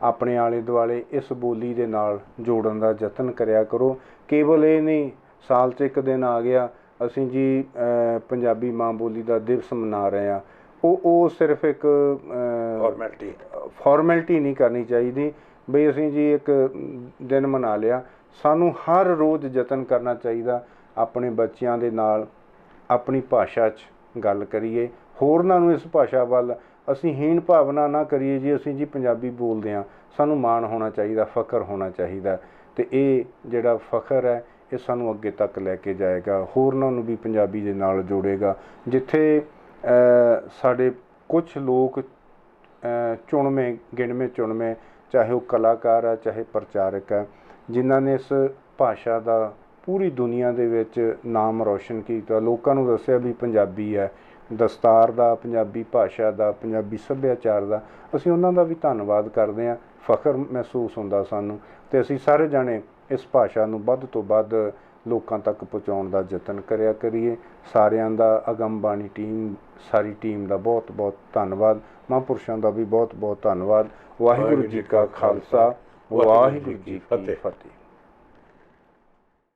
ਆਪਣੇ ਆਲੇ ਦੁਆਲੇ ਇਸ ਬੋਲੀ ਦੇ ਨਾਲ ਜੋੜਨ ਦਾ ਯਤਨ ਕਰਿਆ ਕਰੋ। ਕੇਵਲ ਇਹ ਨਹੀਂ ਸਾਲ 'ਚ ਇੱਕ ਦਿਨ ਆ ਗਿਆ ਅਸੀਂ ਜੀ ਪੰਜਾਬੀ ਮਾਂ ਬੋਲੀ ਦਾ ਦਿਵਸ ਮਨਾ ਰਹੇ ਆ ਉਹ ਉਹ ਸਿਰਫ ਇੱਕ ਫਾਰਮੈਲਿਟੀ ਫਾਰਮੈਲਿਟੀ ਨਹੀਂ ਕਰਨੀ ਚਾਹੀਦੀ। ਬਈ ਅਸੀਂ ਜੀ ਇੱਕ ਦਿਨ ਮਨਾ ਲਿਆ ਸਾਨੂੰ ਹਰ ਰੋਜ਼ ਯਤਨ ਕਰਨਾ ਚਾਹੀਦਾ ਆਪਣੇ ਬੱਚਿਆਂ ਦੇ ਨਾਲ, ਆਪਣੀ ਭਾਸ਼ਾ 'ਚ ਗੱਲ ਕਰੀਏ। ਹੋਰਨਾਂ ਨੂੰ ਇਸ ਭਾਸ਼ਾ ਵੱਲ ਅਸੀਂ ਹੀਣ ਭਾਵਨਾ ਨਾ ਕਰੀਏ ਜੀ, ਅਸੀਂ ਜੀ ਪੰਜਾਬੀ ਬੋਲਦੇ ਹਾਂ। ਸਾਨੂੰ ਮਾਣ ਹੋਣਾ ਚਾਹੀਦਾ, ਫਖਰ ਹੋਣਾ ਚਾਹੀਦਾ। ਤੇ ਇਹ ਜਿਹੜਾ ਫਖਰ ਹੈ, ਇਹ ਸਾਨੂੰ ਅੱਗੇ ਤੱਕ ਲੈ ਕੇ ਜਾਏਗਾ। ਹੋਰਨਾਂ ਨੂੰ ਵੀ ਪੰਜਾਬੀ ਦੇ ਨਾਲ ਜੋੜੇਗਾ। ਜਿੱਥੇ ਸਾਡੇ ਕੁਝ ਲੋਕ ਚੁਣਵੇਂ ਗਿਣਵੇਂ ਚੁਣਵੇਂ ਚਾਹੇ ਉਹ ਕਲਾਕਾਰ ਆ, ਚਾਹੇ ਪ੍ਰਚਾਰਕ ਆ ਜਿਨ੍ਹਾਂ ਨੇ ਇਸ ਭਾਸ਼ਾ ਦਾ ਪੂਰੀ ਦੁਨੀਆ ਦੇ ਵਿੱਚ ਨਾਮ ਰੌਸ਼ਨ ਕੀਤਾ। ਲੋਕਾਂ ਨੂੰ ਦੱਸਿਆ ਵੀ ਪੰਜਾਬੀ ਹੈ। ਦਸਤਾਰ ਦਾ, ਪੰਜਾਬੀ ਭਾਸ਼ਾ ਦਾ, ਪੰਜਾਬੀ ਸੱਭਿਆਚਾਰ ਦਾ। ਅਸੀਂ ਉਹਨਾਂ ਦਾ ਵੀ ਧੰਨਵਾਦ ਕਰਦੇ ਹਾਂ। ਫਖਰ ਮਹਿਸੂਸ ਹੁੰਦਾ ਸਾਨੂੰ ਤੇ ਅਸੀਂ ਸਾਰੇ ਜਾਣੇ ਇਸ ਭਾਸ਼ਾ ਨੂੰ ਵੱਧ ਤੋਂ ਵੱਧ ਲੋਕਾਂ ਤੱਕ ਪਹੁੰਚਾਉਣ ਦਾ ਯਤਨ ਕਰਿਆ ਕਰੀਏ। ਸਾਰਿਆਂ ਦਾ ਅਗੰਬਾਣੀ ਟੀਮ, ਸਾਰੀ ਟੀਮ ਦਾ ਬਹੁਤ ਬਹੁਤ ਧੰਨਵਾਦ। ਮਹਾਂਪੁਰਸ਼ਾਂ ਦਾ ਵੀ ਬਹੁਤ ਬਹੁਤ ਧੰਨਵਾਦ। ਵਾਹਿਗੁਰੂ ਜੀ ਕਾ ਖਾਲਸਾ। ਵਾਹਿਗੁਰੂ ਜੀ ਕੀ ਫਤਿਹ।